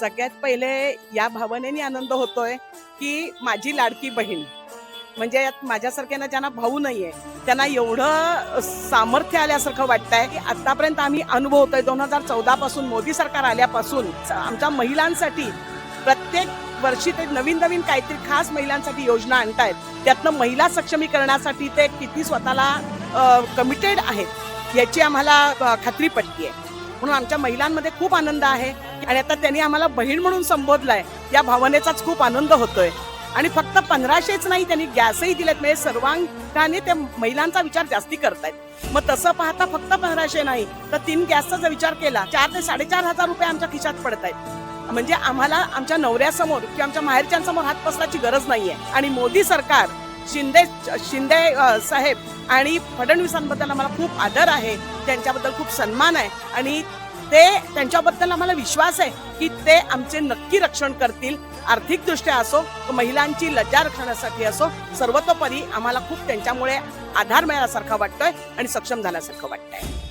सगळ्यात पहिले या भावनेने आनंद होतोय की माझी लाडकी बहीण. म्हणजे यात माझ्यासारख्यांना ज्यांना भाऊ नाहीये त्यांना एवढं सामर्थ्य आल्यासारखं वाटतंय की आतापर्यंत आम्ही अनुभवतोय. दोन हजार चौदा पासून मोदी सरकार आल्यापासून आमच्या महिलांसाठी प्रत्येक वर्षी ते नवीन नवीन काहीतरी खास महिलांसाठी योजना आणतायत. त्यातनं महिला सक्षमीकरणासाठी ते किती स्वतःला कमिटेड आहेत याची आम्हाला खात्री पटली आहे म्हणून आमच्या महिलांमध्ये खूप आनंद आहे. आणि आता त्यांनी आम्हाला बहीण म्हणून संबोधलाय. या भावनेचाच खूप आनंद होतोय. आणि फक्त पंधराशेच नाही त्यांनी गॅसही दिलेत. म्हणजे सर्वांगाने त्या महिलांचा विचार जास्ती करतायत. मग तसं पाहता फक्त पंधराशे नाही तर तीन गॅसचा जर विचार केला चार ते साडेचार हजार रुपये आमच्या खिशात पडत आहेत म्हणजे आम्हाला आमच्या नवऱ्यासमोर किंवा आमच्या माहेरच्यांसमोर हात पसराची गरज नाहीये. आणि मोदी सरकार शिंदे शिंदे साहेब आणि फडणवीसांबद्दल आम्हाला खूप आदर आहे. त्यांच्याबद्दल खूप सन्मान आहे. आणि ते त्यांच्याबद्दल आम्हाला विश्वास आहे की ते आमचे नक्की रक्षण करतील. आर्थिकदृष्ट्या असो महिलांची लज्जा रक्षणासाठी असो सर्वतोपरी आम्हाला खूप त्यांच्यामुळे आधार मिळाल्यासारखा वाटतोय आणि सक्षम झाल्यासारखं वाटतंय.